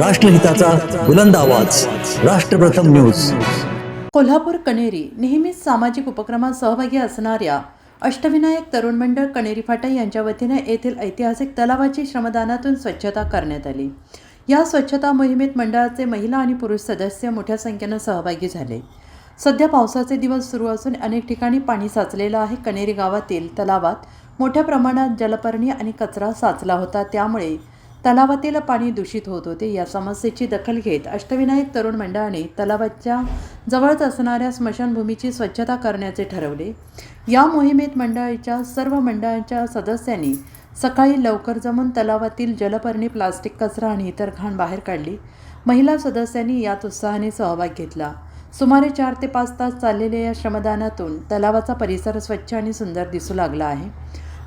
राष्ट्रहिताचा बुलंद आवाज. राष्ट्रप्रथम न्यूज. कोल्हापूर कणेरी नेहमीच सामाजिक उपक्रमात सहभागी असणाऱ्या अष्टविनायक तरुण मंडळ कणेरी फाटा यांच्या वतीने येथील ऐतिहासिक तलावाची श्रमदानातून स्वच्छता करण्यात आली. या स्वच्छता मोहिमेत मंडळाचे महिला आणि पुरुष सदस्य मोठ्या संख्येनं सहभागी झाले. सध्या पावसाचे दिवस सुरू असून अनेक ठिकाणी पाणी साचलेलं आहे. कणेरी गावातील तलावात मोठ्या प्रमाणात जलपर्णी आणि कचरा साचला होता. त्यामुळे तलावातील पाणी दूषित होत होते. या समस्येची दखल घेत अष्टविनायक तरुण मंडळाने तलावाच्या जवळच असणाऱ्या स्मशानभूमीची स्वच्छता करण्याचे ठरवले. या मोहिमेत मंडळाच्या सर्व मंडळाच्या सदस्यांनी सकाळी लवकर जमून तलावातील जलपर्णी प्लास्टिक कचरा आणि इतर घाण बाहेर काढली. महिला सदस्यांनी यात उत्साहाने सहभाग घेतला. सुमारे चार ते पाच तास चाललेल्या या श्रमदानातून तलावाचा परिसर स्वच्छ आणि सुंदर दिसू लागला आहे.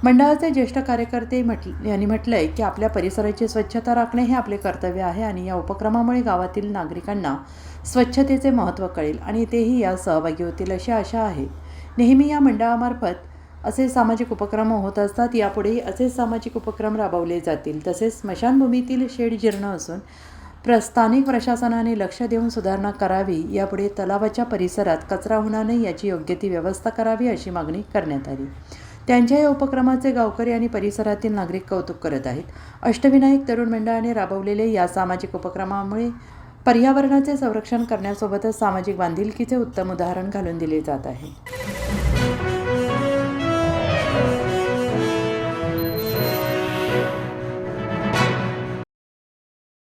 मंडळाचे ज्येष्ठ कार्यकर्ते म्हट यांनी म्हटलं आहे की आपल्या परिसराची स्वच्छता राखणे हे आपले कर्तव्य आहे आणि या उपक्रमामुळे गावातील नागरिकांना स्वच्छतेचे महत्त्व कळेल आणि तेही या सहभागी होतील अशी आशा आहे. नेहमी या मंडळामार्फत असे सामाजिक उपक्रम होत असतात. यापुढेही असे सामाजिक उपक्रम राबवले जातील. तसेच स्मशानभूमीतील शेड जीर्ण असून प्र स्थानिक प्रशासनाने लक्ष देऊन सुधारणा करावी. यापुढे तलावाच्या परिसरात कचरा होणार नाही याची योग्य ती व्यवस्था करावी अशी मागणी करण्यात आली. त्यांच्या या उपक्रमाचे गावकरी आणि परिसरातील नागरिक कौतुक करत आहेत. अष्टविनायक तरुण मंडळाने राबवलेले या सामाजिक उपक्रमामुळे पर्यावरणाचे संरक्षण करण्यासोबतच सामाजिक बांधिलकीचे उत्तम उदाहरण घालून दिले जात आहे.